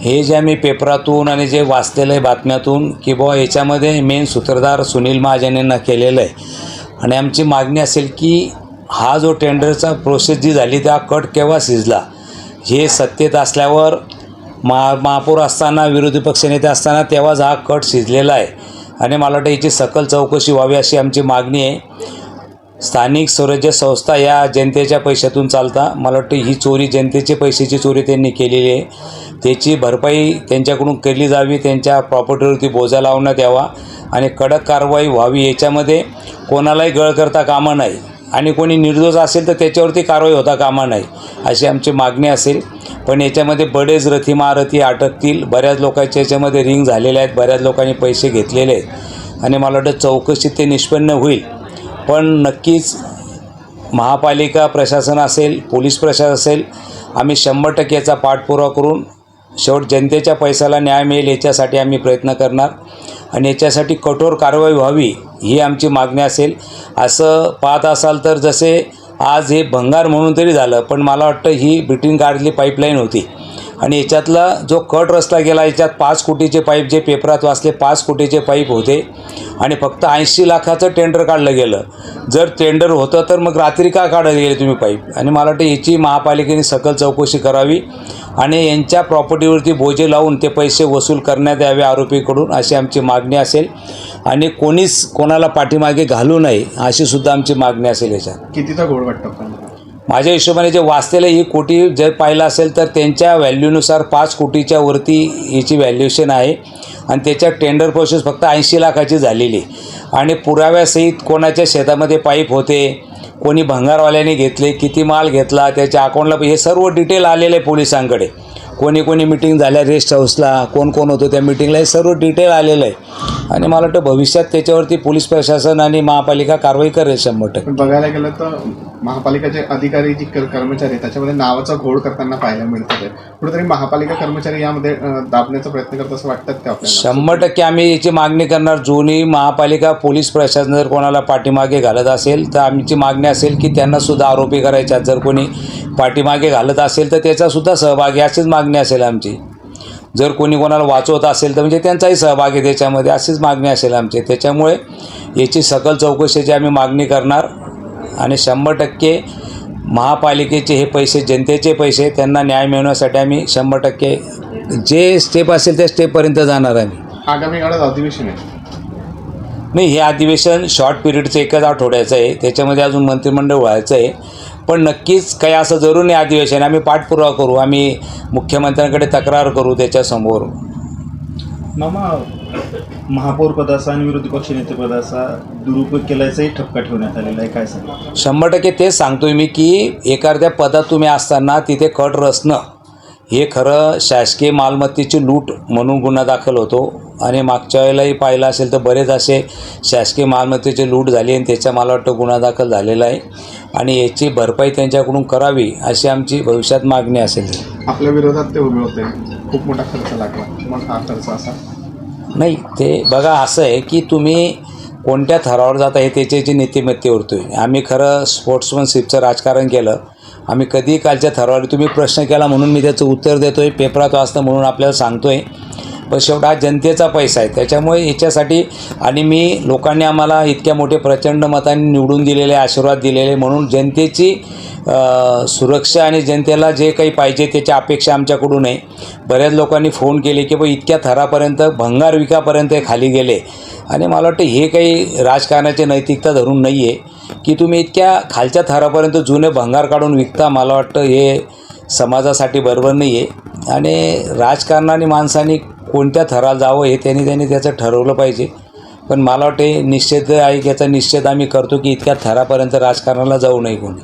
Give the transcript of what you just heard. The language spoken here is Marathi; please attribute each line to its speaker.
Speaker 1: हे जे आम्ही पेपरातून आणि जे वाचलेलं आहे बातम्यातून की बुवा याच्यामध्ये मेन सूत्रधार सुनील महाजन यांना केलेलं आहे. आणि आमची मागणी असेल की हा जो टेंडरचा प्रोसेस जी झाली त्या कट केव्हा शिजला? हे सत्तेत असल्यावर महा महापौर असताना विरोधी पक्षनेते असताना तेव्हाच हा कट शिजलेला आहे. आणि मला वाटतं याची सकल चौकशी व्हावी अशी आमची मागणी आहे. स्थानिक स्वराज्य संस्था या जनतेच्या पैशातून चालता. मला वाटतं ही चोरी जनतेचे पैशाची चोरी त्यांनी केलेली आहे. त्याची भरपाई त्यांच्याकडून केली जावी त्यांच्या प्रॉपर्टीवरती बोजा लावण्यात यावा आणि कडक कारवाई व्हावी याच्यामध्ये कोणालाही गळ करता कामा नाही. आणि कोणी निर्दोष असेल तर त्याच्यावरती कारवाई होता कामा नाही अशी आमची मागणी असेल. पण याच्यामध्ये बडेच रथी महारथी अटकतील बऱ्याच लोकांच्या याच्यामध्ये रिंग झालेले आहेत बऱ्याच लोकांनी पैसे घेतलेले आहेत. आणि मला वाटतं चौकशीत ते निष्पन्न होईल. पण नक्कीच महापालिका प्रशासन असेल पोलीस प्रशासन असेल आम्ही शंभर टक्के याचा पाठपुरावा करून शेवट जनतेच्या पैशाला न्याय मिळेल याच्यासाठी आम्ही प्रयत्न करणार. आणि याच्यासाठी कठोर कारवाई व्हावी ही आमची मागणी असेल. असं पाहत असाल तर जसे आज हे भंगार म्हणून तरी झालं पण मला वाटतं ही ब्रिटिन गाडली पाईपलाईन होती. आणि याच्यातला जो कट रस्ता गेला याच्यात पाच कोटीचे पाईप जे पेपरात वाचले पाच कोटीचे पाईप होते. आणि फक्त ऐंशी लाखाचं टेंडर काढलं गेलं. जर टेंडर होतं तर मग रात्री का काढायला गेले तुम्ही पाईप आणि मला वाटतं याची महापालिकेने सकल चौकशी करावी. आणि यांच्या प्रॉपर्टीवरती बोजे लावून ते पैसे वसूल करण्यात यावे आरोपीकडून अशी आमची मागणी असेल. आणि कोणीच कोणाला पाठीमागे घालू नये अशी सुद्धा आमची मागणी असेल याच्यात.
Speaker 2: कितीचा घोळ वाटतो आपल्याला?
Speaker 1: माझ्या हिशोबाने जे वाचलेलं ही कोटी जर पाहिलं असेल तर त्यांच्या व्हॅल्यूनुसार पाच कोटीच्या वरती याची व्हॅल्युएशन आहे. आणि त्याच्यात टेंडर प्रोसेस फक्त ऐंशी लाखाची झालेली आणि पुराव्यासहित कोणाच्या शेतामध्ये पाईप होते कोणी भंगारवाल्याने घेतले किती माल घेतला त्याच्या अकाउंटला हे सर्व डिटेल आलेलं आहे पोलिसांकडे. कोणी कोणी मिटिंग झाल्या रेस्ट हाऊसला कोण कोण होतं त्या मिटिंगला हे सर्व डिटेल आलेलं आहे. आणि मला वाटतं भविष्यात त्याच्यावरती पोलीस प्रशासन आणि महापालिका कारवाई करेल शंभर टक्के.
Speaker 2: पण बघायला गेलं तर महापालिकेचे अधिकारी जी कर- कर्मचारी आहेत, त्याच्यामध्ये नावाचा घोळ करताना पाहायला मिळतात आहे. कुठेतरी महापालिका कर्मचारी यामध्ये अं, दाबण्याचा प्रयत्न करत असं वाटतात ते आपल्याला?
Speaker 1: शंभर टक्के आम्ही याची मागणी करणार. जुनी महापालिका पोलीस प्रशासन जर कोणाला पाठीमागे घालत असेल तर आमची मागणी असेल की त्यांना सुद्धा आरोपी करायच्यात. जर कोणी पाठीमागे घालत असेल तर त्याचासुद्धा सहभाग याचीच मागणी असेल आमची. जर कोणी कोणाला वाचवत असेल तर म्हणजे त्यांचाही सहभाग आहे त्याच्यामध्ये अशीच मागणी असेल आमची. त्याच्यामुळे याची सकल चौकशीची आम्ही मागणी करणार आणि शंभर टक्के महापालिकेचे हे पैसे जनतेचे पैसे त्यांना न्याय मिळवण्यासाठी आम्ही शंभर टक्के जे स्टेप असेल त्या स्टेपपर्यंत जाणार आम्ही.
Speaker 2: आगामी काळात अधिवेशन आहे.
Speaker 1: नाही हे अधिवेशन शॉर्ट पिरियडचं एकच आठवड्याचं आहे. त्याच्यामध्ये अजून मंत्रिमंडळ व्हायचं आहे. पण नक्कीच काही असं जरूर नाही अधिवेशन. आम्ही पाठपुरावा करू. आम्ही मुख्यमंत्र्यांकडे तक्रार करू त्याच्यासमोर
Speaker 3: मामा महापौर पदाचा आणि विरोधी पक्षनेते पदाचा दुरुपयोग केल्याचाही ठपका ठेवण्यात आलेला आहे. काय सांगा
Speaker 1: शंभर टक्के तेच सांगतोय मी की एखाद्या पदात तुम्ही असताना तिथे कट रचणं हे खरं शासकीय मालमत्तेची लूट म्हणून गुन्हा दाखल होतो. आणि मागच्या वेळेलाही पाहिलं असेल तर बरेच असे शासकीय मालमत्तेची लूट झाली आणि त्याच्या मला वाटतं गुन्हा दाखल झालेला आहे. आणि याची भरपाई त्यांच्याकडून करावी अशी आमची भविष्यात मागणी असेल.
Speaker 2: आपल्या विरोधात ते उभे होते. खूप मोठा खर्च लागला. मग हा खर्च असा?
Speaker 1: नाही ते बघा असं आहे की तुम्ही कोणत्या थरावर जाता हे त्याच्याची नीतिमत्ते उरतोय. आम्ही खरं स्पोर्ट्समनशिपचं राजकारण केलं. आम्ही कधी कालच्या थरावर तुम्ही प्रश्न केला म्हणून मी त्याचं उत्तर देतो आहे पेपरात वाचतं म्हणून आपल्याला सांगतो आहे पण शेवटा हा जनतेचा पैसा आहे. त्याच्यामुळे याच्यासाठी आणि मी लोकांनी आम्हाला इतक्या मोठे प्रचंड मतांनी निवडून दिलेले आशीर्वाद दिलेले म्हणून जनतेची सुरक्षा आणि जनतेला जे काही पाहिजे त्याच्या अपेक्षा आमच्याकडून आहे. बऱ्याच लोकांनी फोन केले की बा इतक्या थरापर्यंत भंगार विकापर्यंत हे खाली गेले. आणि मला वाटतं हे काही राजकारणाची नैतिकता धरून नाही आहे की तुम्ही इतक्या खालच्या थरापर्यंत जुने भंगार काढून विकता मला वाटतं हे समाजासाठी बरोबर नाही आहे आणि राजकारणाने माणसाने कोणत्या थराला जावं हे त्यांनी त्यांनी त्याचं ठरवलं पाहिजे. पण मला वाटते निश्चित आहे याचा निश्चित आम्ही करतो की इतक्या थरापर्यंत राजकारणाला जाऊ नये कोणी.